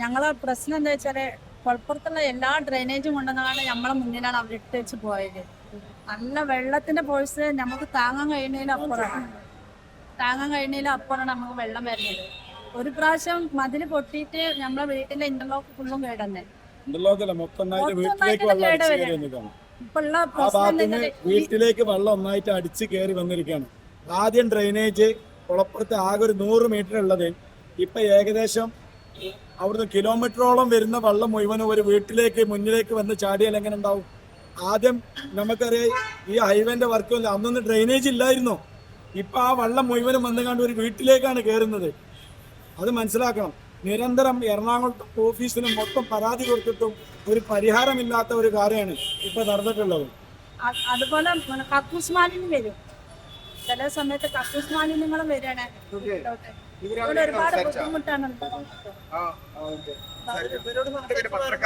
ഞങ്ങളെ പ്രശ്നം എന്താ വെച്ചാൽ കൊഴപ്പുറത്തുള്ള എല്ലാ ഡ്രെയിനേജും കൊണ്ടുവന്നാണ് നമ്മളെ മുന്നിലാണ് അവർ ഇട്ട് വെച്ച് പോയത്. നല്ല വെള്ളത്തിന്റെ പോഴ്സ് നമുക്ക് താങ്ങാൻ കഴിയുന്നതിന് അപ്പുറമാണ്. താങ്ങാൻ കഴിയുന്നതിന് അപ്പുറമാണ് നമുക്ക് വെള്ളം വരുന്നത്. ഒരു പ്രാവശ്യം മതിൽ പൊട്ടിയിട്ട് നമ്മളെ വീട്ടിലെ ഇന്റർലോക്ക് ഫുള്ളും കേടന്നെ. വീട്ടിലേക്ക് വെള്ളം ഒന്നായിട്ട് അടിച്ച് കയറി വന്നിരിക്കുകയാണ്. ആദ്യം ഡ്രെയിനേജ് കുളപ്പുറത്ത് ആകെ ഒരു നൂറ് മീറ്റർ ഉള്ളത്. ഇപ്പൊ ഏകദേശം അവിടുന്ന് കിലോമീറ്ററോളം വരുന്ന വെള്ളം മുഴുവനും ഒരു വീട്ടിലേക്ക് മുന്നിലേക്ക് വന്ന് ചാടിയാൽ എങ്ങനെ ഉണ്ടാവും ആദ്യം നമുക്കറിയാം ഈ ഹൈവേന്റെ വർക്കില്ല അന്നൊന്നും ഡ്രെയിനേജ് ഇല്ലായിരുന്നു. ഇപ്പൊ ആ വെള്ളം മുഴുവനും വന്നു കണ്ട് ഒരു വീട്ടിലേക്കാണ് കയറുന്നത് അത് മനസ്സിലാക്കണം. നിരന്തരം എറണാകുളം ഓഫീസിനും മൊത്തം പരാതി കൊടുത്തിട്ടും ഒരു പരിഹാരമില്ലാത്ത ഒരു കാര്യമാണ് ഇപ്പൊ നടന്നിട്ടുള്ളത്. അതുപോലെ കക്കൂസ് മാലിന്യം വരും. ചില സമയത്ത് കക്കൂസ് മാലിന്യങ്ങളും വരികയാണ്. ഒരുപാട് ബുദ്ധിമുട്ടാണ്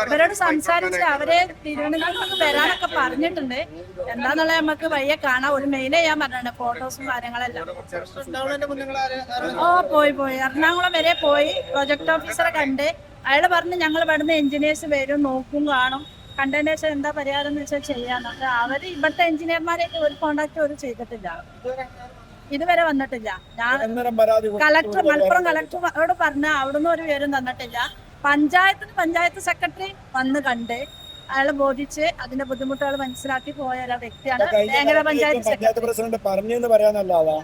ഇവരോട് സംസാരിച്ച് അവരെ തിരുവനന്തപുരത്ത് വരാനൊക്കെ പറഞ്ഞിട്ടുണ്ട്. എന്താന്നുള്ള നമുക്ക് വയ്യ കാണാം. ഒരു മെയിൽ ചെയ്യാൻ പറഞ്ഞിട്ടുണ്ട്. ഫോട്ടോസും കാര്യങ്ങളെല്ലാം. ഓ പോയി പോയി. എറണാകുളം വരെ പോയി. പ്രൊജക്ട് ഓഫീസറെ കണ്ട്. അയാൾ പറഞ്ഞ് ഞങ്ങൾ ഇവിടുന്ന് എഞ്ചിനീയേഴ്സ് വരും നോക്കും കാണും. കണ്ടതിന് ശേഷം എന്താ പരിഹാരം എന്ന് വെച്ചാൽ ചെയ്യാന്ന്. അവർ ഇവിടുത്തെ എഞ്ചിനീയർമാരെയൊക്കെ ഒരു കോണ്ടാക്ട് ഒരു ചെയ്തിട്ടില്ല. ഇതുവരെ വന്നിട്ടില്ല. ഞാൻ. കളക്ടർ മലപ്പുറം കളക്ടറോട് പറഞ്ഞ അവിടുന്ന് ഒരു വിവരം തന്നിട്ടില്ല. പഞ്ചായത്തിന് പഞ്ചായത്ത് സെക്രട്ടറി വന്ന് കണ്ട് അയാളെ ബോധിച്ച് അതിന്റെ ബുദ്ധിമുട്ടുകൾ മനസ്സിലാക്കി പോയ ഒരു വ്യക്തിയാണ് വേങ്ങര പഞ്ചായത്ത് പഞ്ചായത്ത് സെക്രട്ടറി. പ്രസിഡന്റ് പറഞ്ഞെന്ന് പറയാനല്ലാതെ.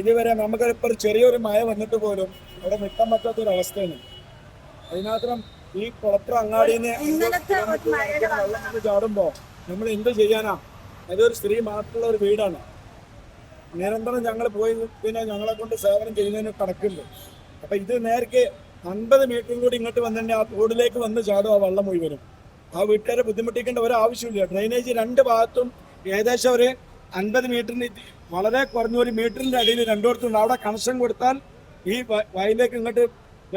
ഇതുവരെ നമുക്ക് ഇപ്പൊ ചെറിയൊരു മഴ വന്നിട്ട് പോലും ഇവിടെ നിൽക്കാൻ പറ്റാത്ത ഒരു അവസ്ഥയാണ് അതിനാത്രം ഈ കുളപ്പുറം അങ്ങാടിന്ന് ചാടുമ്പോ നമ്മൾ എന്ത് ചെയ്യാനാ? അതൊരു സ്ത്രീ മാത്രമുള്ള ഒരു വീടാണ്. നിരന്തരം ഞങ്ങൾ പോയി പിന്നെ ഞങ്ങളെ കൊണ്ട് സേവനം ചെയ്യുന്നതിന് കണക്കുണ്ട്. അപ്പൊ ഇത് നേരത്തെ അൻപത് മീറ്ററും കൂടി ഇങ്ങോട്ട് വന്നിട്ടുണ്ടെങ്കിൽ ആ തോടിലേക്ക് വന്ന് ചാടും ആ വെള്ളം മുഴുവനും. ആ വീട്ടുകാരെ ബുദ്ധിമുട്ടിക്കേണ്ട ഒരു ആവശ്യമില്ല ഡ്രെയിനേജ് രണ്ട് ഭാഗത്തും ഏകദേശം ഒരു അൻപത് മീറ്ററിന് വളരെ കുറഞ്ഞ ഒരു മീറ്ററിന്റെ അടിയിൽ രണ്ടിടത്തുണ്ട് അവിടെ കണക്ഷൻ കൊടുത്താൽ ഈ വയലിലേക്ക് ഇങ്ങോട്ട്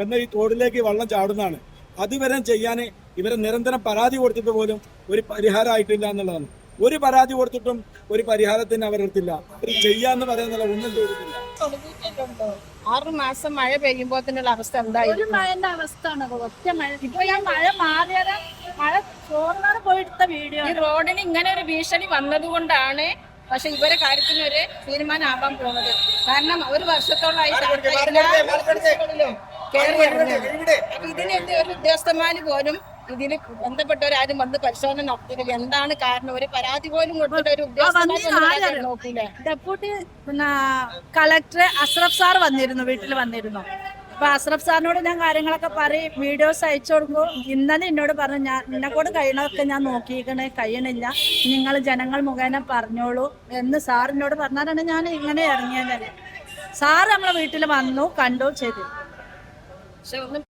വന്ന ഈ തോടിലേക്ക് വെള്ളം ചാടുന്നതാണ്. അതുവരെ ചെയ്യാൻ ഇവരെ നിരന്തരം പരാതി കൊടുത്തിട്ട് പോലും ഒരു പരിഹാരമായിട്ടില്ല എന്നുള്ളതാണ്. ഒരു പരാതി കൊടുത്തിട്ടും ഒരു പരിഹാരത്തിന് അവരെടുത്തില്ല അവർ ചെയ്യാന്ന് പറയുന്നില്ല ഒന്നും ചെയ്തിട്ടില്ല. ആറു മാസം മഴ പെയ്യുമ്പോഴത്തേനുള്ള അവസ്ഥ എന്തായി? ഒരു മഴന്റെ അവസ്ഥയാണ് അത്. ഒറ്റ മഴ. ഇപ്പൊ ഞാൻ മഴ മാറിയത് മഴ ചോർന്നാണ് പോയിട്ട വീഡിയോ ഈ റോഡിന് ഇങ്ങനെ ഒരു ഭീഷണി വന്നത് കൊണ്ടാണ് പക്ഷെ ഇവരെ കാര്യത്തിന് ഒരു തീരുമാനമാവാൻ പോകുന്നത്. കാരണം ഒരു വർഷത്തോളമായിട്ട് ഇറങ്ങുന്നത് അപ്പൊ ഇതിനെന്ത് ഒരു ഉദ്യോഗസ്ഥന്മാര് പോലും ഇതിൽ ബന്ധപ്പെട്ടവരാരും വന്ന് പരിശോധന നടത്തിയില്ല എന്താണ് കാരണം? ഒരു പരാതി പോലും കൊടുത്തിട്ട് ഒരു ഡെപ്യൂട്ടി പിന്നെ കളക്ടർ അഷ്റഫ് സാർ വന്നിരുന്നു വീട്ടിൽ വന്നിരുന്നു. അപ്പൊ അഷ്റഫ് സാറിനോട് ഞാൻ കാര്യങ്ങളൊക്കെ പറയും. വീഡിയോസ് അയച്ചു കൊടുക്കും ഇന്നലെ എന്നോട് പറഞ്ഞു ഞാൻ നിന്നെക്കൊണ്ട് കഴിയണതൊക്കെ ഞാൻ നോക്കിയിരിക്കണേ കഴിയണില്ല നിങ്ങൾ ജനങ്ങൾ മുഖേന പറഞ്ഞോളൂ. എന്ന് സാറിനോട് പറഞ്ഞാലാണ് ഞാൻ ഇങ്ങനെ ഇറങ്ങിയത്. സാർ നമ്മളെ വീട്ടിൽ വന്നു കണ്ടു ചെയ്തു. പക്ഷെ ഒന്നും